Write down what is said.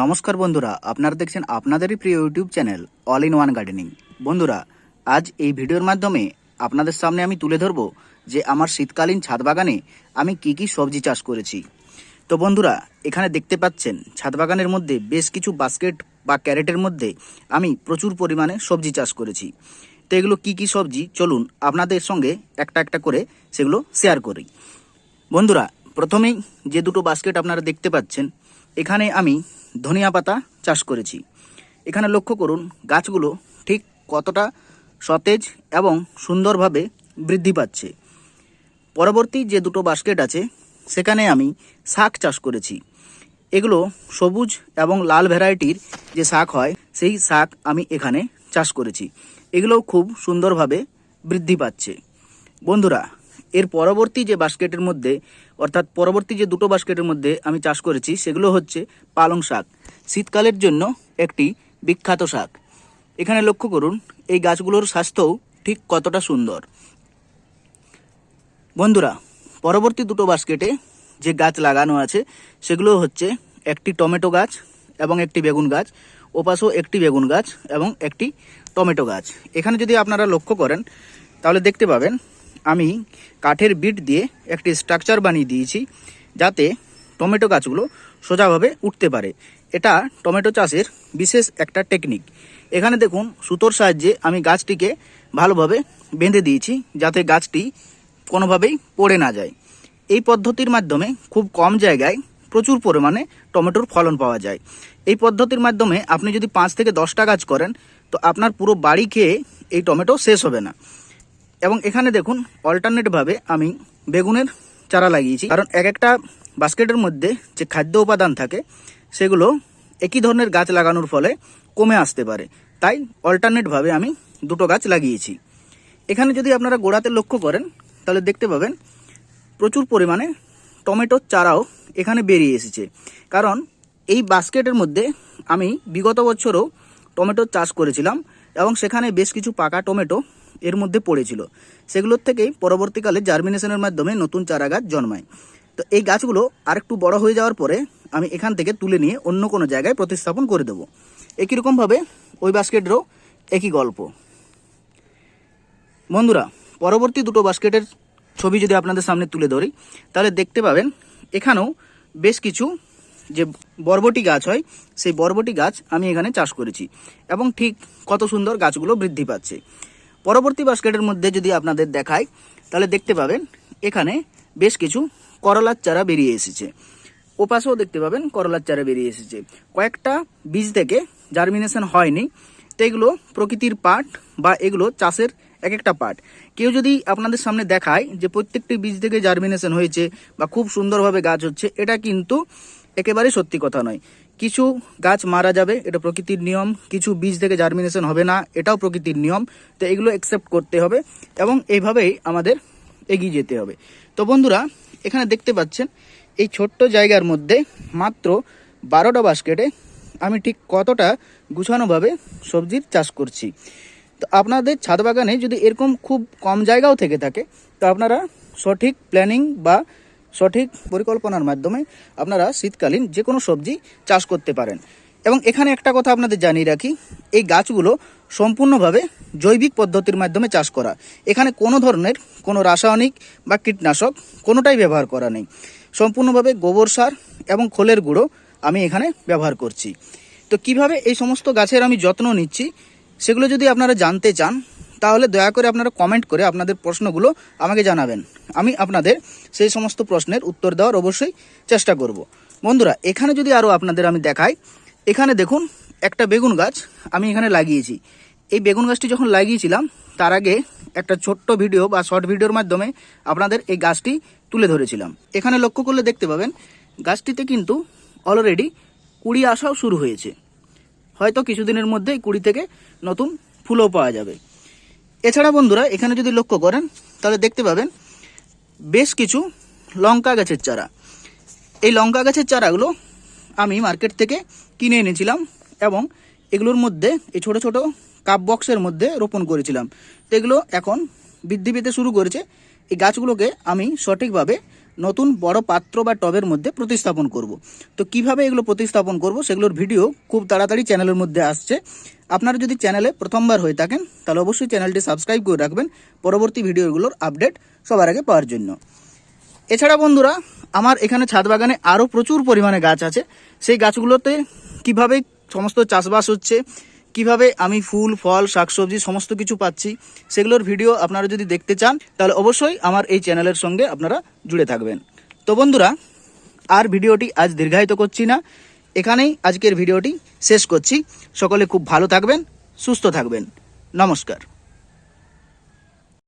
নমস্কার বন্ধুরা, আপনারা দেখছেন আপনাদেরই প্রিয় YouTube channel all in one gardening. বন্ধুরা, আজ এই ভিডিওর মাধ্যমে আপনাদের সামনে আমি তুলে ধরবো যে আমার শীতকালীন ছাদ বাগানে আমি কি কি সবজি চাষ করেছি। তো বন্ধুরা, এখানে দেখতে পাচ্ছেন, ছাদ বাগানের মধ্যে বেশ কিছু বাস্কেট বা ক্যারেটের মধ্যে আমি প্রচুর পরিমাণে সবজি চাষ করেছি। তো এগুলো কি কি সবজি? চলুন আপনাদের সঙ্গে একটা একটা করে সেগুলো শেয়ার করি। বন্ধুরা, প্রথমেই যে দুটো বাস্কেট আপনারা দেখতে পাচ্ছেন, এখানে আমি ধনিয়া পাতা চাষ করেছি। এখানে লক্ষ্য করুন, গাছগুলো ঠিক কতটা সতেজ এবং সুন্দরভাবে বৃদ্ধি পাচ্ছে। পরবর্তী যে দুটো বাস্কেট আছে, সেখানে আমি শাক চাষ করেছি। এগুলো সবুজ এবং লাল ভ্যারাইটির যে শাক হয়, সেই শাক আমি এখানে চাষ করেছি। এগুলো খুব সুন্দরভাবে বৃদ্ধি পাচ্ছে। বন্ধুরা এর পরবর্তী যে বাস্কেটের মধ্যে, অর্থাৎ পরবর্তী যে দুটো বাস্কেটের মধ্যে আমি চাষ করেছি, সেগুলো হচ্ছে পালং শাক। শীতকালের জন্য একটি বিখ্যাত শাক। এখানে লক্ষ্য করুন, এই গাছগুলোর স্বাস্থ্যও ঠিক কতটা সুন্দর। বন্ধুরা, পরবর্তী দুটো বাস্কেটে যে গাছ লাগানো আছে, সেগুলো হচ্ছে একটি টমেটো গাছ এবং একটি বেগুন গাছ। ওপাশেও একটি বেগুন গাছ এবং একটি টমেটো গাছ। এখানে যদি আপনারা লক্ষ্য করেন, তাহলে দেখতে পাবেন আমি কাঠের বিট দিয়ে একটি স্ট্রাকচার বানিয়ে দিয়েছি যাতে টমেটো গাছগুলো সোজাভাবে উঠতে পারে। এটা টমেটো চাষের বিশেষ একটা টেকনিক। এখানে দেখুন সুতোর সাহায্যে আমি গাছটিকে ভালোভাবে বেঁধে দিয়েছি যাতে গাছটি কোনোভাবেই পড়ে না যায়। এই পদ্ধতির মাধ্যমে খুব কম জায়গায় প্রচুর পরিমাণে টমেটোর ফলন পাওয়া যায়। এই পদ্ধতির মাধ্যমে আপনি যদি পাঁচ থেকে দশটা গাছ করেন, তো আপনার পুরো বাড়ি খেয়ে এই টমেটো শেষ হবে না। এবং এখানে দেখুন অল্টারনেটভাবে আমি বেগুনের চারা লাগিয়েছি। কারণ এক একটা বাস্কেটের মধ্যে যে খাদ্য উপাদান থাকে, সেগুলো একই ধরনের গাছ লাগানোর ফলে কমে আসতে পারে। তাই অল্টারনেটভাবে আমি দুটো গাছ লাগিয়েছি। এখানে যদি আপনারা গোড়াতে লক্ষ্য করেন, তাহলে দেখতে পাবেন প্রচুর পরিমাণে টমেটোর চারাও এখানে বেরিয়ে এসেছে। কারণ এই বাস্কেটের মধ্যে আমি বিগত বছরও টমেটোর চাষ করেছিলাম এবং সেখানে বেশ কিছু পাকা টমেটো এর মধ্যে পড়েছিল। সেগুলোর থেকেই পরবর্তীকালে জার্মিনেশনের মাধ্যমে নতুন চারা গাছ জন্মায়। তো এই গাছগুলো আরেকটু বড় হয়ে যাওয়ার পরে আমি এখান থেকে তুলে নিয়ে অন্য কোনো জায়গায় প্রতিস্থাপন করে দেবো। একই রকমভাবে ওই বাস্কেটেরও একই গল্প। বন্ধুরা, পরবর্তী দুটো বাস্কেটের ছবি যদি আপনাদের সামনে তুলে ধরি, তাহলে দেখতে পাবেন এখানেও বেশ কিছু যে বরবটি গাছ হয়, সেই বরবটি গাছ আমি এখানে চাষ করেছি এবং ঠিক কত সুন্দর গাছগুলো বৃদ্ধি পাচ্ছে। পরবর্তী বাস্কেটের মধ্যে যদি আপনাদের দেখায় তাহলে দেখতে পাবেন এখানে বেশ কিছু করলার চারা বেরিয়ে এসেছে। ওপাশেও দেখতে পাবেন করলার চারা বেরিয়ে এসেছে। কয়েকটা বীজ থেকে জার্মিনেশন হয়নি, তো এগুলো প্রকৃতির পার্ট বা এগুলো চাষের এক একটা পার্ট কেউ যদি আপনাদের সামনে দেখায় যে প্রত্যেকটি বীজ থেকে জার্মিনেশন হয়েছে বা খুব সুন্দরভাবে গাছ হচ্ছে, এটা কিন্তু একেবারে সত্যি কথা নয়। কিছু গাছ মারা যাবে, এটা প্রকৃতির নিয়ম। কিছু বীজ থেকে জার্মিনেশন হবে না, এটাও প্রকৃতির নিয়ম। তো এগুলো অ্যাকসেপ্ট করতে হবে এবং এইভাবেই আমাদের এগিয়ে যেতে হবে। তো বন্ধুরা, এখানে দেখতে পাচ্ছেন, এই ছোট্ট জায়গার মধ্যে মাত্র বারোটা বাস্কেটে আমি ঠিক কতটা গুছানোভাবে সবজির চাষ করছি। তো আপনাদের ছাদ বাগানে যদি এরকম খুব কম জায়গাও থেকে থাকে, তো আপনারা সঠিক প্ল্যানিং বা সঠিক পরিকল্পনার মাধ্যমে আপনারা শীতকালীন যে কোনো সবজি চাষ করতে পারেন। এবং এখানে একটা কথা আপনাদের জানিয়ে রাখি, এই গাছগুলো সম্পূর্ণভাবে জৈবিক পদ্ধতির মাধ্যমে চাষ করা। এখানে কোনো ধরনের কোনো রাসায়নিক বা কীটনাশক কোনোটাই ব্যবহার করা নেই। সম্পূর্ণভাবে গোবর সার এবং খোলের গুঁড়ো আমি এখানে ব্যবহার করছি। তো কীভাবে এই সমস্ত গাছের আমি যত্ন নিচ্ছি, সেগুলো যদি আপনারা জানতে চান তাহলে দয়া করে আপনারা কমেন্ট করে আপনাদের প্রশ্নগুলো আমাকে জানাবেন। আমি আপনাদের সেই সমস্ত প্রশ্নের উত্তর দেওয়ার অবশ্যই চেষ্টা করব। বন্ধুরা, এখানে যদি আরও আপনাদের আমি দেখাই, এখানে দেখুন একটা বেগুন গাছ আমি এখানে লাগিয়েছি। এই বেগুন গাছটি যখন লাগিয়েছিলাম, তার আগে একটা ছোট্ট ভিডিও বা শর্ট ভিডিওর মাধ্যমে আপনাদের এই গাছটি তুলে ধরেছিলাম। এখানে লক্ষ্য করলে দেখতে পাবেন, গাছটিতে কিন্তু অলরেডি কুড়ি আসাও শুরু হয়েছে। হয়তো কিছুদিনের মধ্যেই কুড়ি থেকে নতুন ফুলও পাওয়া যাবে। এছাড়া বন্ধুরা, এখানে যদি লক্ষ্য করেন, তাহলে দেখতে পাবেন বেশ কিছু লঙ্কা গাছের চারা। এই লঙ্কা গাছের চারাগুলো আমি মার্কেট থেকে কিনে এনেছিলাম এবং এগুলোর মধ্যে, এই ছোট ছোট কাপ বক্সের মধ্যে রোপণ করেছিলাম। তো এগুলো এখন বৃদ্ধি পেতে শুরু করেছে। এই গাছগুলোকে আমি সঠিকভাবে নতুন বড় পাত্র বা টবের মধ্যে প্রতিস্থাপন করব। তো কীভাবে এগুলো প্রতিস্থাপন করব সেগুলোর ভিডিও খুব তাড়াতাড়ি চ্যানেলের মধ্যে আসছে। আপনারা যদি চ্যানেলে প্রথমবার হয়ে থাকেন, তাহলে অবশ্যই চ্যানেলটি সাবস্ক্রাইব করে রাখবেন পরবর্তী ভিডিওগুলোর আপডেট সবার আগে পাওয়ার জন্য। এছাড়া বন্ধুরা, আমার এখানে ছাদ বাগানে আরও প্রচুর পরিমাণে গাছ আছে। সেই গাছগুলোতে কীভাবে সমস্ত চাষবাস হচ্ছে কীভাবে আমি ফুল, ফল, শাকসবজি সমস্ত কিছু পাচ্ছি সেগুলোর ভিডিও আপনারা যদি দেখতে চান, তাহলে অবশ্যই আমার এই চ্যানেলের সঙ্গে আপনারা জুড়ে থাকবেন। তো বন্ধুরা, আর ভিডিওটি আজ দীর্ঘায়িত করছি না। এখানেই আজকের ভিডিওটি শেষ করছি। সকলে খুব ভালো থাকবেন, সুস্থ থাকবেন। নমস্কার।